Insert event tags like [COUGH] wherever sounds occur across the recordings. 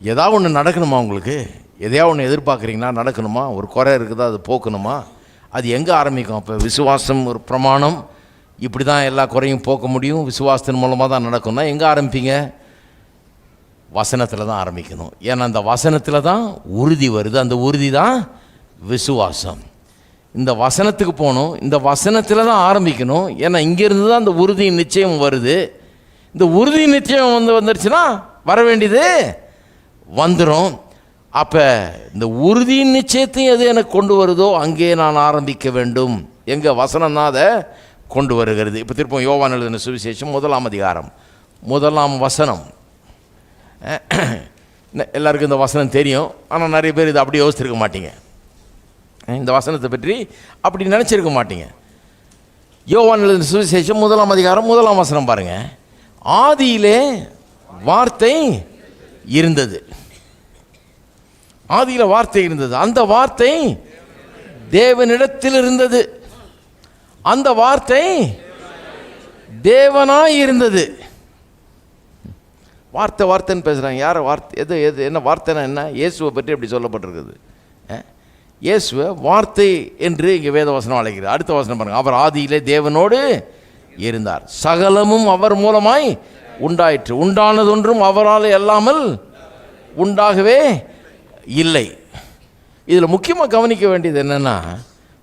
ஏதாவது ஒன்று நடக்கணுமா உங்களுக்கு? எதையா ஒன்று எதிர்பார்க்குறீங்களா? நடக்கணுமா? ஒரு குறை இருக்குதா? அது போக்கணுமா? அது எங்கே ஆரம்பிக்கும்? அப்போ விசுவாசம் ஒரு பிரமாணம். இப்படி தான் எல்லா குறையும் போக்க முடியும். விசுவாசத்தின் மூலமாக தான் நடக்கும்னா எங்கே ஆரம்பிப்பீங்க? வசனத்தில் தான் ஆரம்பிக்கணும். ஏன்னா அந்த வசனத்தில் தான் உறுதி வருது. அந்த உறுதி தான் விசுவாசம். இந்த வசனத்துக்கு போகணும். இந்த வசனத்தில் தான் ஆரம்பிக்கணும். ஏன்னா இங்கேருந்து தான் அந்த உறுதி நிச்சயம் வருது. இந்த உறுதி நிச்சயம் வந்து வந்துருச்சுன்னா வர வேண்டியது வந்துடும் அப்போ இந்த உறுதி நிச்சயத்தையும் எது எனக்கு கொண்டு வருதோ அங்கே நான் ஆரம்பிக்க வேண்டும். எங்கள் வசனம் தான் அதை கொண்டு வருகிறது. இப்போ திருப்பம் யோவான் எழுதின சுவிசேஷம் முதலாம் அதிகாரம். முதலாம் வசனம். [CLEARS THROAT] எல்லாருக்கும் இந்த வசனம் தெரியும். ஆனால் நிறைய பேர் இதை அப்படி யோசிச்சிருக்க மாட்டீங்க. இந்த வசனத்தை பற்றி அப்படி நினச்சிருக்க மாட்டீங்க. யோவான் எழுதின சுவிசேஷம் முதலாம் அதிகாரம் முதலாம் வசனம் பாருங்கள் ஆதியிலே வார்த்தை இருந்தது. ஆதியில் வார்த்தை இருந்தது. அந்த வார்த்தை தேவனிடத்தில் இருந்தது. அந்த வார்த்தை தேவனாய் இருந்தது. வார்த்தை வார்த்தைன்னு பேசுகிறாங்க யார் வார்த்தை எது எது என்ன வார்த்தைனா என்ன? இயேசுவை பற்றி அப்படி சொல்லப்பட்டிருக்குது. இயேசுவை வார்த்தை என்று இங்கே வேதவசனம் அழைக்கிறது அடுத்த வசனம் பாருங்கள் அவர் ஆதியிலே தேவனோடு இருந்தார். சகலமும் அவர் மூலமாய் உண்டாயிற்று. உண்டானதொன்றும் அவரால் அல்லாமல் உண்டாகவே இல்லை. இதில் முக்கியமாக கவனிக்க வேண்டியது என்னென்னா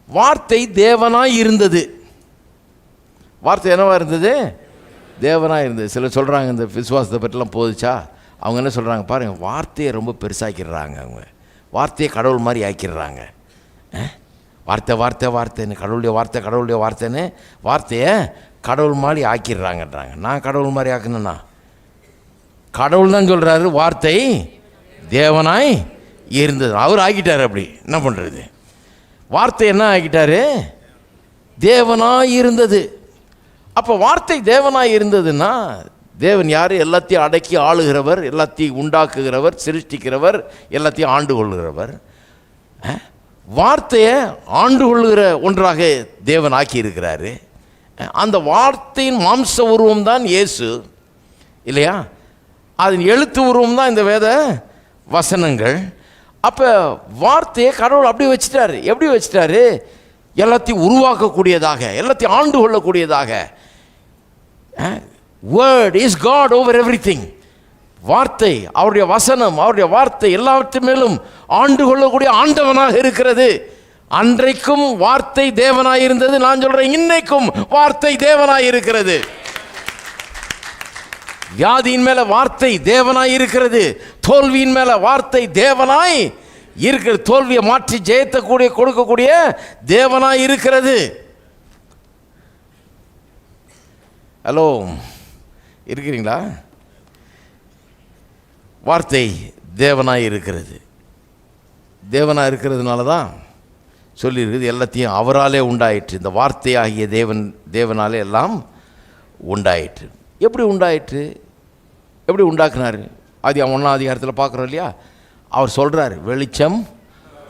வார்த்தை தேவனாய் இருந்தது. வார்த்தை என்னவா இருந்தது? தேவனாக இருந்தது. சிலர் சொல்கிறாங்க இந்த விசுவாசத்தை பற்றிலாம் போதிச்சா அவங்க என்ன சொல்கிறாங்க பாருங்கள் வார்த்தையை ரொம்ப பெருசாக்கிடுறாங்க அவங்க. வார்த்தையை கடவுள் மாதிரி ஆக்கிடுறாங்க. வார்த்தை வார்த்தை வார்த்தைன்னு கடவுளுடைய வார்த்தை கடவுளுடைய வார்த்தைன்னு வார்த்தையை கடவுள் மாதிரி ஆக்கிடுறாங்கன்றாங்க. நான் கடவுள் மாதிரி ஆக்கணும்னா கடவுள் தான் சொல்கிறாரு வார்த்தை தேவனாய் இருந்தது அவர் ஆக்கிட்டார் அப்படி. என்ன பண்ணுறது வார்த்தை என்ன ஆக்கிட்டாரு தேவனாக இருந்தது அப்போ வார்த்தை தேவனாய் இருந்ததுன்னா தேவன் யார்? எல்லாத்தையும் அடக்கி ஆளுகிறவர் எல்லாத்தையும் உண்டாக்குகிறவர் சிருஷ்டிக்கிறவர் எல்லாத்தையும் ஆண்டு கொள்கிறவர் வார்த்தையை ஆண்டு கொள்கிற ஒன்றாக தேவன் ஆக்கி இருக்கிறாரு அந்த வார்த்தையின் மாம்ச உருவம் தான் இயேசு. இல்லையா? அதன் எழுத்து உருவம் தான் இந்த வேத வசனங்கள். அப்போ வார்த்தையை கடவுள் அப்படி வச்சிட்டாரு. எப்படி வச்சிட்டாரு? எல்லாத்தையும் உருவாக்கக்கூடியதாக எல்லாத்தையும் ஆண்டு கொள்ளக்கூடியதாக. Word is God over everything வார்த்தை அவருடைய வசனம் அவருடைய வார்த்தை எல்லாவற்றின் மேலும் ஆண்டு கொள்ளக்கூடிய ஆண்டவனாக இருக்கிறது. அன்றைக்கும் வார்த்தை தேவனாய் இருந்தது நான் சொல்கிறேன் இன்னைக்கும் வார்த்தை தேவனாய் இருக்கிறது வியாதியின் மேல வார்த்தை தேவனாய் இருக்கிறது. தோல்வியின் மேல வார்த்தை தேவனாய் இருக்கிறது. தோல்வியை மாற்றி ஜெயத்தக்கூடிய கொடுக்கக்கூடிய தேவனாய் இருக்கிறது. ஹலோ இருக்கிறீங்களா? வார்த்தை தேவனாய் இருக்கிறது. தேவனாக இருக்கிறதுனால தான் சொல்லியிருக்குது. எல்லாத்தையும் அவராலே உண்டாயிற்று. இந்த வார்த்தையாகிய தேவன் தேவனாலே எல்லாம் உண்டாயிற்று. எப்படி உண்டாயிற்று? எப்படி உண்டாக்குனாரு? அது ஒன்றாம் அதிகாரத்தில் பார்க்குறோம் இல்லையா? அவர் சொல்கிறாரு வெளிச்சம்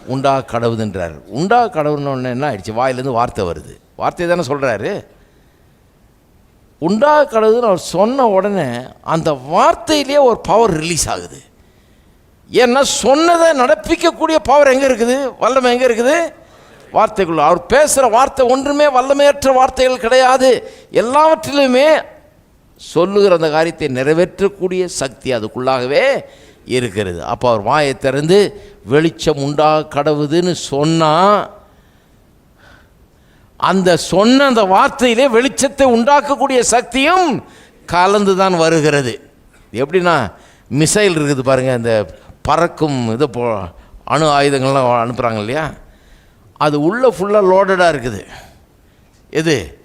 உண்டா கடவுதுன்றார். உண்டா கடவுன்னு என்ன ஆயிடுச்சு? வாயிலேருந்து வார்த்தை வருது. வார்த்தை தானே சொல்கிறாரு உண்டா கடவுதுன்னு அவர் சொன்ன உடனே அந்த வார்த்தையிலேயே ஒரு பவர் ரிலீஸ் ஆகுது. ஏன்னா சொன்னதை நடப்பிக்கக்கூடிய பவர் எங்கே இருக்குது? வல்லமை எங்கே இருக்குது? வார்த்தைக்குள்ள. அவர் பேசுகிற வார்த்தை ஒன்றுமே வல்லமையற்ற வார்த்தைகள் கிடையாது. எல்லாவற்றிலுமே சொல்லுகிற அந்த காரியத்தை நிறைவேற்றக்கூடிய சக்தி அதுக்குள்ளாகவே இருக்கிறது. அப்போ அவர் வாயை திறந்து வெளிச்சம் உண்டா கடவுதுன்னு சொன்னால் அந்த சொன்ன அந்த வார்த்தையிலே வெளிச்சத்தை உண்டாக்கக்கூடிய சக்தியும் கலந்து தான் வருகிறது எப்படின்னா மிசைல் இருக்குது பாருங்கள் இந்த பறக்கும் இது போ அணு ஆயுதங்கள்லாம் அனுப்புகிறாங்க இல்லையா? அது உள்ளே ஃபுல்லாக லோடடாக இருக்குது. எது?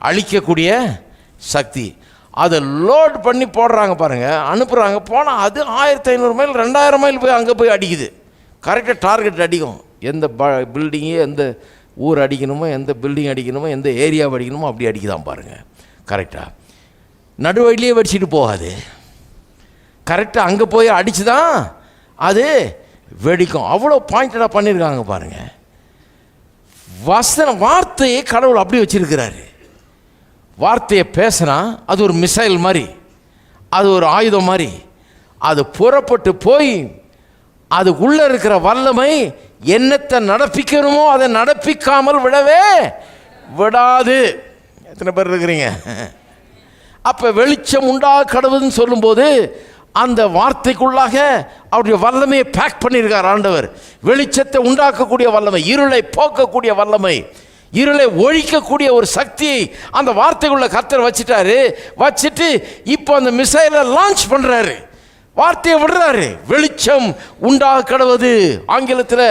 அழிக்கக்கூடிய சக்தி. அதை லோட் பண்ணி போடுறாங்க பாருங்கள் அனுப்புகிறாங்க போனால் அது ஆயிரத்தி ஐநூறு மைல் ரெண்டாயிரம் மைல் போய் அங்கே போய் அடிக்குது. கரெக்டாக டார்கெட் அடிக்கும். எந்த ப பில்டிங்கு எந்த ஊர் அடிக்கணுமோ எந்த பில்டிங் அடிக்கணுமோ எந்த ஏரியாவை அடிக்கணுமோ அப்படி அடிக்குதான் பாருங்கள் கரெக்டாக நடுவழியிலே வெடிச்சிட்டு போகாது. கரெக்டாக அங்கே போய் அடித்து தான் அது வெடிக்கும். அவ்வளோ பாயிண்டடாக பண்ணியிருக்காங்க பாருங்கள் வசன வார்த்தையை கடவுள் அப்படி வச்சிருக்கிறாரு. வார்த்தையை பேசினா அது ஒரு மிசைல் மாதிரி அது ஒரு ஆயுதம் மாதிரி. அது புறப்பட்டு போய் அதுக்குள்ளே இருக்கிற வல்லமை என்னத்தை நடப்பிக்கணுமோ அதை நடப்பிக்காமல் விடவே விடாது. எத்தனை பேர் இருக்கிறீங்க? அப்போ வெளிச்சம் உண்டாக கடவுதுன்னு சொல்லும்போது அந்த வார்த்தைக்குள்ளாக அவருடைய வல்லமையை பேக் பண்ணியிருக்கார் ஆண்டவர். வெளிச்சத்தை உண்டாக்கக்கூடிய வல்லமை இருளை போக்கக்கூடிய வல்லமை. இருளை ஒழிக்கக்கூடிய ஒரு சக்தியை அந்த வார்த்தைக்குள்ள கத்தரை வச்சுட்டாரு. வச்சுட்டு இப்போ அந்த மிசைலை லான்ச் பண்ணுறாரு வார்த்தையை விடுறாரு. வெளிச்சம் உண்டாக கடவுது ஆங்கிலத்தில்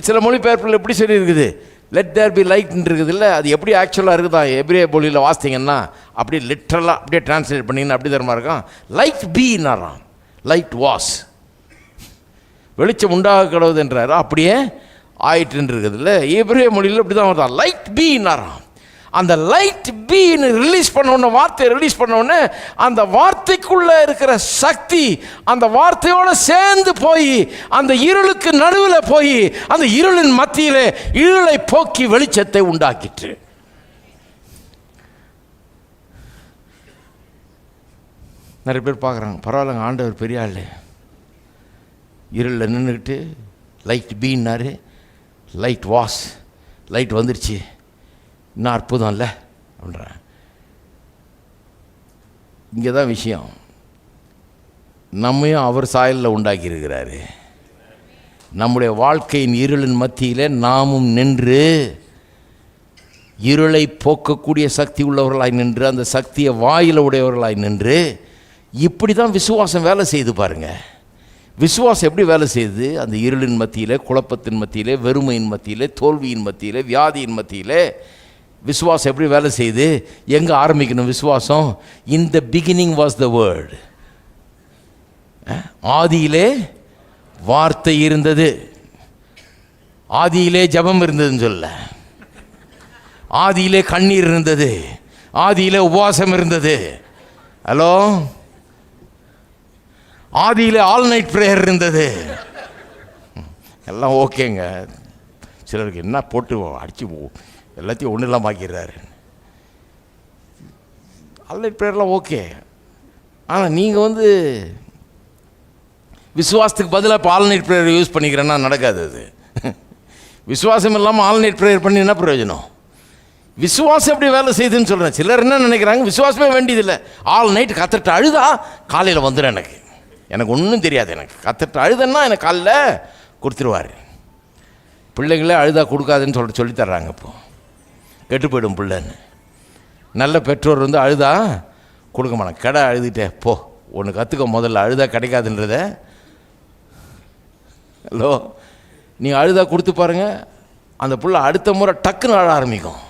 சில மொழிபெயர்ப்புகள் எப்படி சொல்லி இருக்குது லெட் தேர் பி லைட்னு இருக்குது இல்லை? அது எப்படி ஆக்சுவலாக இருக்குதா? எப்ரே மொழியில் வாசித்தீங்கன்னா அப்படியே லிட்ரலாக அப்படியே டிரான்ஸ்லேட் பண்ணிங்கன்னா அப்படி தரமா இருக்கும்? லைட் பீனாராம் லைட் வாஸ் வெளிச்சம் உண்டாக கடவுதுன்றாரு அப்படியே ஆயிட்டுன்னு இருக்குது மொழியில் இப்படி தான் வருதான் லைட் பீனாராம் அந்த லைட் பீன்னு ரிலீஸ் பண்ண வார்த்தையை ரிலீஸ் பண்ண அந்த வார்த்தைக்குள்ளே இருக்கிற சக்தி அந்த வார்த்தையோடு சேர்ந்து போய் அந்த இருளுக்கு நடுவில் போய் அந்த இருளின் மத்தியில் இருளை போக்கி வெளிச்சத்தை உண்டாக்கிட்டு நிறைய பேர் பார்க்குறாங்க பரவாயில்லைங்க ஆண்டவர் பெரிய ஆள் இருளில் நின்றுக்கிட்டு லைட் பீன்னாரு லைட் வாஸ் லைட் வந்துருச்சு. இன்னும் அற்புதம் இல்லை அப்படின்றேன் இங்கே தான் விஷயம். நம்மையும் அவர் சாயலில் உண்டாக்கியிருக்கிறாரு. நம்முடைய வாழ்க்கையின் இருளின் மத்தியில் நாமும் நின்று இருளை போக்கக்கூடிய சக்தி உள்ளவர்களாய் நின்று அந்த சக்தியை வாயில் உடையவர்களாய் நின்று இப்படி தான் விசுவாசம் வேலை செய்து பாருங்கள் விசுவாசம் எப்படி வேலை செய்யுது? அந்த இருளின் மத்தியில் குழப்பத்தின் மத்தியில் வெறுமையின் மத்தியில் தோல்வியின் மத்தியில் வியாதியின் மத்தியில் விசுவாசம் எப்படி வேலை செய்யுது? எங்கே ஆரம்பிக்கணும் விசுவாசம்? இந்த பிகினிங் வாஸ் த வேர்டு ஆதியிலே வார்த்தை இருந்தது. ஆதியிலே ஜபம் இருந்ததுன்னு சொல்ல. ஆதியிலே கண்ணீர் இருந்தது. ஆதியிலே உபவாசம் இருந்தது. ஹலோ ஆதியில் ஆல் நைட் ப்ரேயர் இருந்தது. எல்லாம் ஓகேங்க. சிலருக்கு என்ன போட்டு அடிச்சு எல்லாத்தையும் ஒன்றும் இல்லாமல் ஆக்கிடுறாரு ஆல் நைட் ப்ரேயர்லாம் ஓகே. ஆனால் நீங்கள் வந்து விசுவாசத்துக்கு பதிலாக இப்போ ஆல் நைட் ப்ரேயர் யூஸ் பண்ணிக்கிறேன்னா நடக்காது அது. விசுவாசம் இல்லாமல் ஆல் நைட் ப்ரேயர் பண்ணி என்ன பிரயோஜனம்? விசுவாசம் எப்படி வேலை செய்யுதுன்னு சொல்கிறேன் சிலர் என்ன நினைக்கிறாங்க? விசுவாசமே வேண்டியதில்லை. ஆல் நைட் கத்துட்டு அழுதா காலையில் வந்துடும் எனக்கு. எனக்கு ஒன்றும் தெரியாது. எனக்கு கத்துட்டு அழுதன்னா எனக்கு காலைல கொடுத்துருவார். பிள்ளைங்களே அழுதா கொடுக்காதுன்னு சொல்லிட்டு சொல்லித்தர்றாங்க இப்போ. கெட்டு போயிடும் பிள்ளைன்னு. நல்ல பெற்றோர் வந்து அழுதா கொடுக்க மாட்டாங்க. கடை அழுதுட்டே போ ஒன்று கற்றுக்க முதல்ல அழுதா கிடைக்காதுன்றத. ஹலோ நீங்கள் அழுதா கொடுத்து பாருங்க. அந்த புள்ள அடுத்த முறை டக்குன்னு அழ ஆரம்பிக்கும்.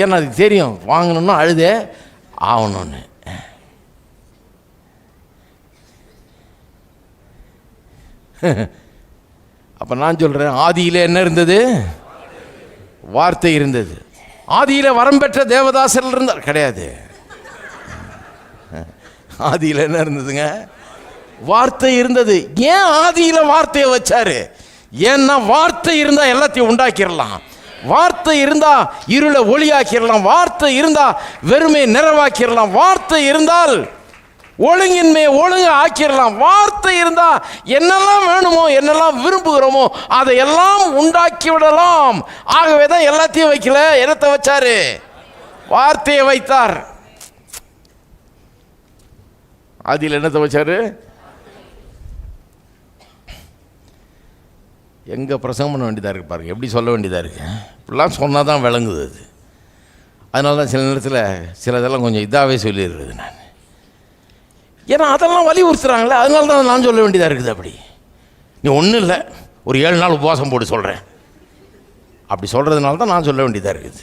ஏன்னா அதுக்கு தெரியும் வாங்கணும்னா அழுதே ஆகணும்னு. [LAUGHS] அப்போ நான் சொல்கிறேன் ஆதியில் என்ன இருந்தது? வார்த்தை இருந்தது. ஆதியில் வரம் பெற்ற தேவதாசர் இருந்தார் கிடையாது. [LAUGHS] ஆதியில் என்ன இருந்ததுங்க? வார்த்தை இருந்தது. ஏன் ஆதியில் வார்த்தையை வச்சாரு? ஏன்னா வார்த்தை இருந்தால் எல்லாத்தையும் உண்டாக்கிடலாம். வார்த்தை இருந்தால் இருளை ஒளியாக்கிடலாம். வார்த்தை இருந்தால் வெறுமை நிறைவாக்கிடலாம். வார்த்தை இருந்தால் ஒழுங்கின்மையை ஒழுங்கு ஆக்கிடலாம். வார்த்தை இருந்தால் என்னெல்லாம் வேணுமோ என்னெல்லாம் விரும்புகிறோமோ அதை எல்லாம் உண்டாக்கி விடலாம் ஆகவே தான் எல்லாத்தையும் வைக்கல. என்னத்தை வச்சாரு? வார்த்தையை வைத்தார். அதில் என்னத்தை வச்சாரு? எங்கே பிரசங்கம் பண்ண வேண்டியதாக இருக்கு பாருங்க. எப்படி சொல்ல வேண்டியதாக இருக்கு? இப்படிலாம் சொன்னால் தான் விளங்குது அது. அதனால தான் சில நேரத்தில் சிலதெல்லாம் கொஞ்சம் இதாகவே சொல்லிடுறது நான். ஏன்னா அதெல்லாம் வலியுறுத்துகிறாங்களே அதனால தான் நான் சொல்ல வேண்டியதாக இருக்குது அப்படி. நீ ஒன்றும் இல்லை ஒரு ஏழு நாள் உபவாசம் போட்டு சொல்கிறேன் அப்படி சொல்கிறதுனால தான் நான் சொல்ல வேண்டியதாக இருக்குது.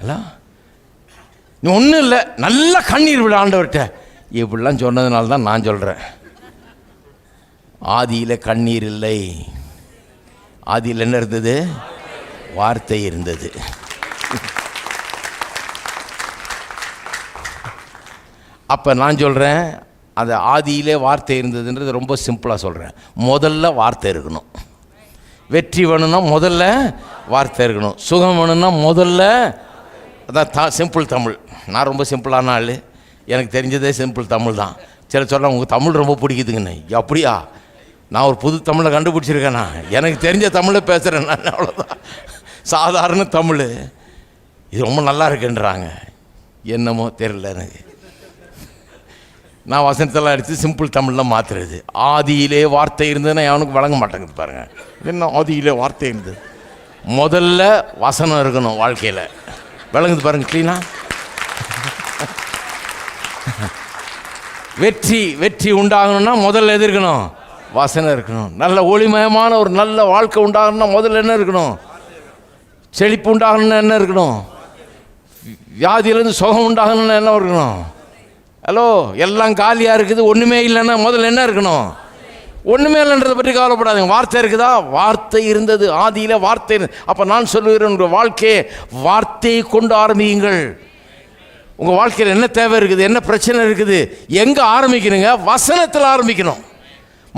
ஹலோ நீ ஒன்றும் இல்லை நல்ல கண்ணீர் விட ஆண்டவர்கிட்ட. இப்படிலாம் சொன்னதுனால தான் நான் சொல்கிறேன் ஆதியில் கண்ணீர் இல்லை. ஆதியில் என்ன இருந்தது? வார்த்தை இருந்தது. அப்போ நான் சொல்கிறேன் அந்த ஆதியிலே வார்த்தை இருந்ததுன்றது ரொம்ப சிம்பிளாக சொல்கிறேன் முதல்ல வார்த்தை இருக்கணும். வெற்றி வேணும்னா முதல்ல வார்த்தை இருக்கணும். சுகம் வேணும்னா முதல்ல அதான் த சிம்பிள் தமிழ். நான் ரொம்ப சிம்பிளான ஆள். எனக்கு தெரிஞ்சதே சிம்பிள் தமிழ் தான். சில சொல்ல உங்களுக்கு தமிழ் ரொம்ப பிடிக்குதுங்கண்ணே. அப்படியா? நான் ஒரு புது தமிழை கண்டுபிடிச்சிருக்கேண்ணா. எனக்கு தெரிஞ்ச தமிழை பேசுகிறேன் நான் அவ்வளோதான் சாதாரண தமிழ். இது ரொம்ப நல்லா இருக்குன்றாங்க. என்னமோ தெரியல எனக்கு. நான் வசனத்தெல்லாம் எடுத்து சிம்பிள் தமிழில் மாற்றுறது ஆதியிலே வார்த்தை இருந்ததுன்னா அவனுக்கு வழங்க மாட்டேங்குது பாருங்கள் என்ன ஆதியிலே வார்த்தை இருந்தது? முதல்ல வசனம் இருக்கணும் வாழ்க்கையில். விளங்குது பாருங்கள் கிளீனா வெற்றி வெற்றி உண்டாகணும்னா முதல்ல எது இருக்கணும்? வசனம் இருக்கணும். நல்ல ஒளிமயமான ஒரு நல்ல வாழ்க்கை உண்டாகணும்னா முதல்ல என்ன இருக்கணும்? செழிப்பு உண்டாகணும்னா என்ன இருக்கணும்? வியாதியிலேருந்து சுகம் உண்டாகணும்னா என்ன இருக்கணும்? ஹலோ எல்லாம் காலியாக இருக்குது ஒன்றுமே இல்லைன்னா முதல்ல என்ன இருக்கணும்? ஒன்றுமே இல்லைன்றதை பற்றி கவலைப்படாதீங்க. வார்த்தை இருக்குதா? வார்த்தை இருந்தது. ஆதியில் வார்த்தை அப்போ நான் சொல்லுகிறேன் உங்கள் வாழ்க்கையை வார்த்தையை கொண்டு ஆரம்பியுங்கள். உங்கள் வாழ்க்கையில் என்ன தேவை இருக்குது? என்ன பிரச்சனை இருக்குது? எங்கே ஆரம்பிக்கணுங்க? வசனத்தில் ஆரம்பிக்கணும்.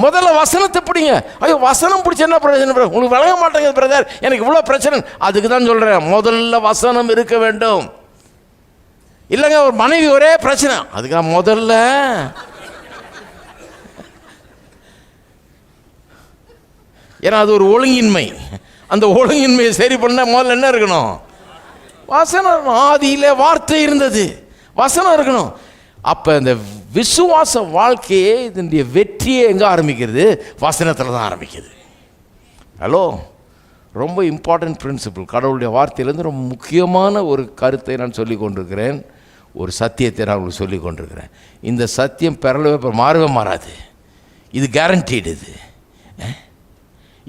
முதல்ல வசனத்தை பிடிங்க. ஐயோ வசனம் பிடிச்ச என்ன பிரச்சனை? உங்களுக்கு விளங்க மாட்டேங்குது பிரதர் எனக்கு இவ்வளோ பிரச்சனை. அதுக்கு தான் சொல்கிறேன் முதல்ல வசனம் இருக்க வேண்டும். இல்லைங்க ஒரு மனைவி ஒரே பிரச்சனை. அதுக்கு நான் முதல்ல. ஏன்னா அது ஒரு ஒழுங்கின்மை. அந்த ஒழுங்கின்மையை சரி பண்ண முதல்ல என்ன இருக்கணும்? வசனம் இருக்கணும். வார்த்தை இருந்தது. வசனம் இருக்கணும். அப்போ இந்த விசுவாச வாழ்க்கையே இதனுடைய வெற்றியை எங்கே ஆரம்பிக்கிறது? வசனத்தில் தான் ஆரம்பிக்குது. ஹலோ ரொம்ப இம்பார்ட்டன்ட் பிரின்சிபிள் கடவுளுடைய வார்த்தையிலேருந்து ரொம்ப முக்கியமான ஒரு கருத்தை நான் சொல்லி கொண்டிருக்கிறேன். ஒரு சத்தியத்தை நான் உங்களுக்கு சொல்லி கொண்டிருக்கிறேன். இந்த சத்தியம் பெறலவே இப்போ மாறவே மாறாது. இது கேரண்டீடு இது.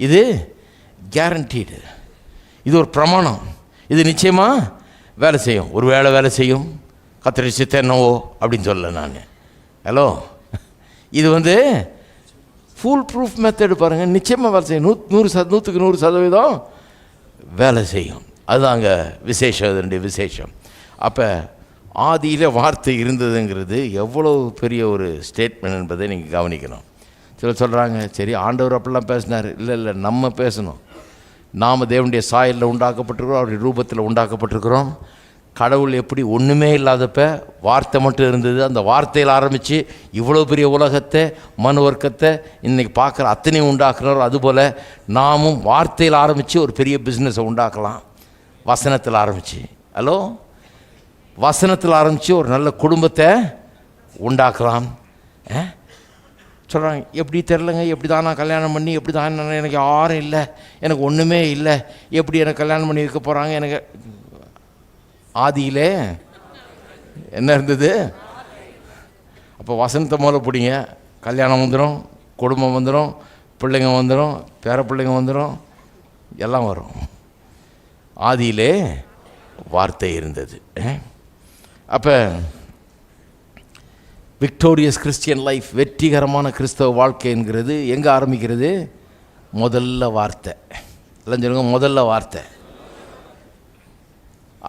இது கேரண்டீடு இது ஒரு பிரமாணம். இது நிச்சயமாக வேலை செய்யும். ஒரு வேலை வேலை செய்யும். கத்திரி சித்தன்னவோ அப்படின்னு சொல்லலை நான். ஹலோ இது வந்து ஃபுல் ப்ரூஃப் மெத்தடு பாருங்கள் நிச்சயமாக வேலை செய்யும். நூ நூறு சத நூற்றுக்கு நூறு சதவீதம் வேலை செய்யும். அதுதான் அங்கே விசேஷம் இதனுடைய விசேஷம். அப்போ ஆதியில் வார்த்தை இருந்ததுங்கிறது எவ்வளோ பெரிய ஒரு ஸ்டேட்மெண்ட் என்பதை நீங்கள் கவனிக்கணும். சில சொல்கிறாங்க சரி ஆண்டவர் அப்படிலாம் பேசினார். இல்லை இல்லை நம்ம பேசணும். நாம் தேவனுடைய சாயலில் உண்டாக்கப்பட்டிருக்கிறோம் அவருடைய ரூபத்தில் உண்டாக்கப்பட்டிருக்கிறோம். கடவுள் எப்படி ஒன்றுமே இல்லாதப்ப வார்த்தை மட்டும் இருந்தது. அந்த வார்த்தையில் ஆரம்பித்து இவ்வளோ பெரிய உலகத்தை மனு வர்க்கத்தை இன்றைக்கி பார்க்குற அத்தனையும் உண்டாக்குறோம் அதுபோல் நாமும் வார்த்தையில் ஆரம்பித்து ஒரு பெரிய பிஸ்னஸை உண்டாக்கலாம். வசனத்தில் ஆரம்பித்து ஹலோ வசனத்தில் ஆரம்பித்து ஒரு நல்ல குடும்பத்தை உண்டாக்கலாம் சொல்கிறாங்க எப்படி தெரிலங்க எப்படி தான் நான் கல்யாணம் பண்ணி எப்படி தான் எனக்கு யாரும் இல்லை எனக்கு ஒன்றுமே இல்லை எப்படி எனக்கு கல்யாணம் பண்ணி வைக்க போகிறாங்க எனக்கு ஆதியிலே என்ன இருந்தது? அப்போ வசனத்தை மூலம் பிடிங்க. கல்யாணம் வந்துடும் குடும்பம் வந்துடும் பிள்ளைங்க வந்துடும் பேர பிள்ளைங்க வந்துடும் எல்லாம் வரும். ஆதியிலே வார்த்தை இருந்தது. அப்போ விக்டோரியஸ் கிறிஸ்டியன் லைஃப் வெற்றிகரமான கிறிஸ்தவ வாழ்க்கை என்கிறது எங்கே ஆரம்பிக்கிறது? முதல்ல வார்த்தை. எல்லாம் சொல்லுங்க முதல்ல வார்த்தை.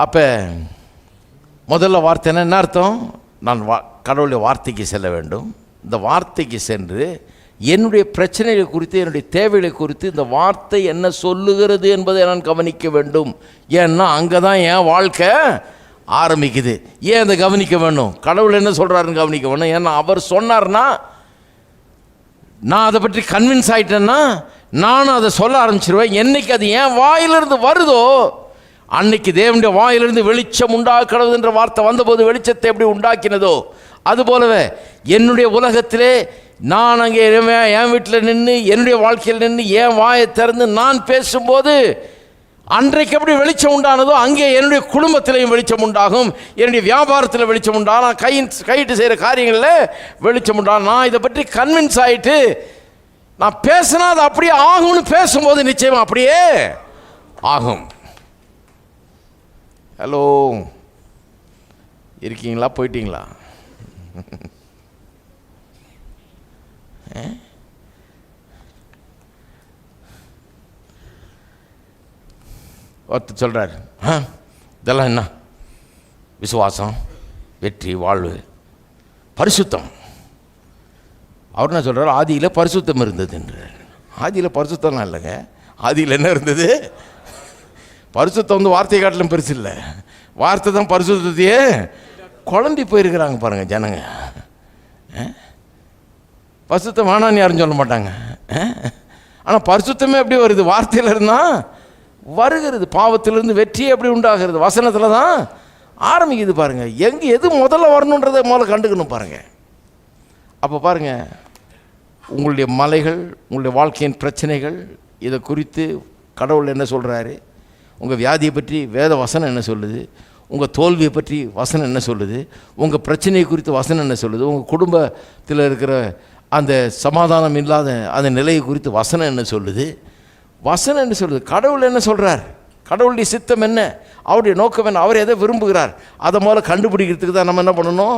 அப்போ முதல்ல வார்த்தைன்னா என்ன அர்த்தம்? நான் வா கடவுளுடைய வார்த்தைக்கு செல்ல வேண்டும். இந்த வார்த்தைக்கு சென்று என்னுடைய பிரச்சனைகளை குறித்து என்னுடைய தேவைகளை குறித்து இந்த வார்த்தை என்ன சொல்லுகிறது என்பதை நான் கவனிக்க வேண்டும். ஏன்னா அங்கே தான் என் வாழ்க்கை ஆரம்பிக்குது. ஏன் அதை கவனிக்க வேணும்? கடவுள் என்ன சொல்கிறாருன்னு கவனிக்க வேணும்? ஏன்னா அவர் சொன்னார்னா நான் அதை பற்றி கன்வின்ஸ் ஆகிட்டேன்னா நானும் அதை சொல்ல ஆரம்பிச்சிருவேன். என்றைக்கு அது என் வாயிலிருந்து வருதோ அன்னைக்கு தேவனுடைய வாயிலிருந்து வெளிச்சம் உண்டாக்கிறது என்ற வார்த்தை வந்தபோது வெளிச்சத்தை எப்படி உண்டாக்கினதோ அதுபோலவே என்னுடைய உலகத்திலே நான் அங்கே என் என் வீட்டில் நின்று என்னுடைய வாழ்க்கையில் நின்று என் வாயை திறந்து நான் பேசும்போது அன்றைக்கு எப்படி வெளிச்சம் உண்டானதோ அங்கே என்னுடைய குடும்பத்திலையும் வெளிச்சம் உண்டாகும். என்னுடைய வியாபாரத்தில் வெளிச்சம் உண்டாகும். நான் கையின் கையிட்டு செய்கிற காரியங்களில் வெளிச்சம் உண்டாகும். நான் இதை பற்றி கன்வின்ஸ் ஆகிட்டு நான் பேசினா அது அப்படியே ஆகும்னு பேசும்போது நிச்சயம் அப்படியே ஆகும். ஹலோ இருக்கீங்களா? போயிட்டீங்களா? [LAUGHS] ஒருத்தர் சொல்கிறார் ஆ இதெல்லாம் என்ன? விசுவாசம் வெற்றி வாழ்வு பரிசுத்தம். அவர் என்ன சொல்கிறார் ஆதியில் பரிசுத்தம் இருந்ததுன்றார். ஆதியில் பரிசுத்தம்லாம் இல்லைங்க. ஆதியில் என்ன இருந்தது? பரிசுத்தம் வந்து வார்த்தை காட்டிலும் பெருசு இல்லை. வார்த்தை தான் பரிசுத்தையே குழம்பி போயிருக்கிறாங்க பாருங்கள் ஜனங்க. பரிசுத்தம் வேணான்னு யாரும் சொல்ல மாட்டாங்க. ஆனால் பரிசுத்தமே எப்படி வருது? வார்த்தையில் இருந்தால் வருகிறது. பாவத்திலிருந்து வெற்றி எப்படி உண்டாகிறது? வசனத்தில் தான் ஆரம்பிக்குது பாருங்கள் எங்கே எது முதல்ல வரணுன்றதை முதல்ல கண்டுக்கணும் பாருங்கள் அப்போ பாருங்கள் உங்களுடைய மலைகள் உங்களுடைய வாழ்க்கையின் பிரச்சனைகள் இதை குறித்து கடவுள் என்ன சொல்கிறாரு உங்கள் வியாதியை பற்றி வேத வசனம் என்ன சொல்லுது? உங்கள் தோல்வியை பற்றி வசனம் என்ன சொல்லுது? உங்கள் பிரச்சனையை குறித்து வசனம் என்ன சொல்லுது? உங்கள் குடும்பத்தில் இருக்கிற அந்த சமாதானம் இல்லாத அந்த நிலையை குறித்து வசனம் என்ன சொல்லுது? வசனம் என்ன சொல்கிறது கடவுள் என்ன சொல்கிறார் கடவுளுடைய சித்தம் என்ன? அவருடைய நோக்கம் என்ன? அவர் எதை விரும்புகிறார்? அதை முதல்ல கண்டுபிடிக்கிறதுக்கு தான் நம்ம என்ன பண்ணணும்?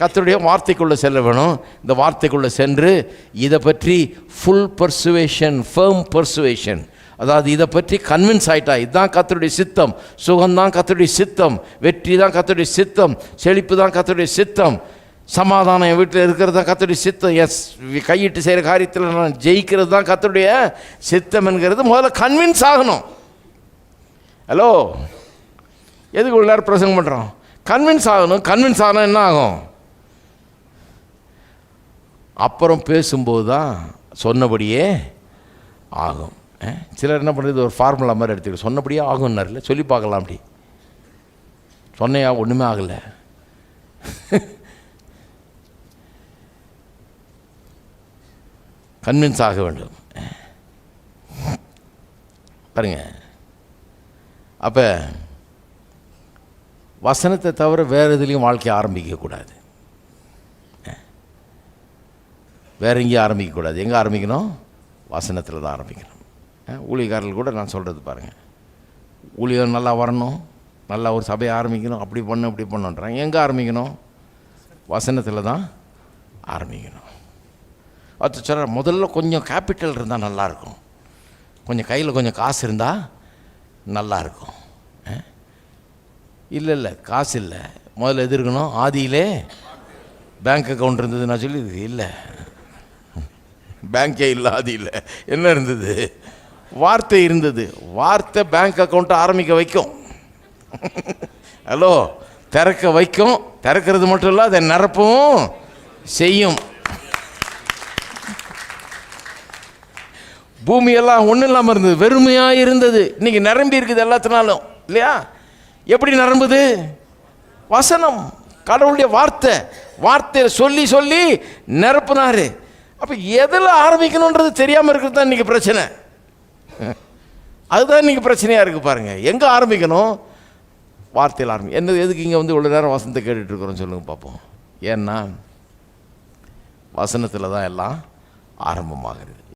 கத்தருடைய வார்த்தைக்குள்ளே செல்ல வேணும். இந்த வார்த்தைக்குள்ளே சென்று இதை பற்றி ஃபுல் பர்சுவேஷன் ஃபேம் பர்சுவேஷன் அதாவது இதை பற்றி கன்வின்ஸ் ஆயிட்டா இதுதான் கத்தருடைய சித்தம். சுகம்தான் கத்தருடைய சித்தம். வெற்றி தான் கத்தருடைய சித்தம். செழிப்பு தான் கத்தருடைய சித்தம். சமாதானம் என் வீட்டில் இருக்கிறது தான் கர்த்தருடைய சித்தம். எஸ் கையிட்டு செய்கிற காரியத்தில் நான் ஜெயிக்கிறது தான் கத்தோடைய சித்தம் என்கிறது. முதல்ல கன்வின்ஸ் ஆகணும். ஹலோ எதுக்கு உள்ள நேரம் பிரசங்கம் பண்ணுறோம் கன்வின்ஸ் ஆகணும். கன்வின்ஸ் ஆகணும் என்ன ஆகும்? அப்புறம் பேசும்போது தான் சொன்னபடியே ஆகும். சிலர் என்ன பண்ணுறது ஒரு ஃபார்முலா மாதிரி எடுத்துக்கிட்டு சொன்னபடியே ஆகும்னார்ல சொல்லி பார்க்கலாம் அப்படி. சொன்னையா? ஒன்றுமே ஆகலை. [LAUGHS] கன்வின்ஸ் ஆக வேண்டும். பாருங்க. அப்போ வசனத்தை தவிர வேறு எதுலேயும் வாழ்க்கையை ஆரம்பிக்கக்கூடாது வேற எங்கேயும் ஆரம்பிக்கக்கூடாது எங்கே ஆரம்பிக்கணும்? வசனத்தில் தான் ஆரம்பிக்கணும். ஊழியக்காரர்கள் கூட நான் சொல்கிறது பாருங்கள் ஊழியர் நல்லா வரணும். நல்லா ஒரு சபையை ஆரம்பிக்கணும். அப்படி பண்ணு இப்படி பண்ணுன்றாங்க. எங்கே ஆரம்பிக்கணும்? வசனத்தில் தான் ஆரம்பிக்கணும். அது சொல்கிற முதல்ல கொஞ்சம் கேபிட்டல் இருந்தால் நல்லாயிருக்கும். கொஞ்சம் கையில் கொஞ்சம் காசு இருந்தால் நல்லாயிருக்கும். இல்லை இல்லை காசு இல்லை. முதல்ல எது இருக்கணும் ஆதியிலே பேங்க் அக்கௌண்ட் இருந்தது நான் சொல்லி இல்லை. பேங்கே இல்லை ஆதியில். என்ன இருந்தது? வார்த்தை இருந்தது. வார்த்தை பேங்க் அக்கௌண்ட்டை ஆரம்பிக்க வைக்கும். ஹலோ திறக்க வைக்கும். திறக்கிறது மட்டும் இல்லை அதை நிரப்பவும் செய்யும். பூமியெல்லாம் ஒன்றும் இல்லாமல் இருந்தது வெறுமையாக இருந்தது. இன்னைக்கு நிரம்பி இருக்குது எல்லாத்தினாலும் இல்லையா? எப்படி நிரம்புது? வசனம் கடவுளுடைய வார்த்தை வார்த்தையை சொல்லி சொல்லி நிரப்புனார். அப்போ எதில் ஆரம்பிக்கணுன்றது தெரியாமல் இருக்கிறது தான் இன்றைக்கி பிரச்சனை. அதுதான் இன்றைக்கி பிரச்சனையாக இருக்குது பாருங்கள் எங்கே ஆரம்பிக்கணும்? வார்த்தையில் ஆரம்பி என்ன எதுக்கு இங்கே வந்து இவ்வளோ நேரம் வசனத்தை கேட்டுட்டு சொல்லுங்கள் பார்ப்போம் ஏன்னா வசனத்தில் தான் எல்லாம் ஆரம்பமாகிறது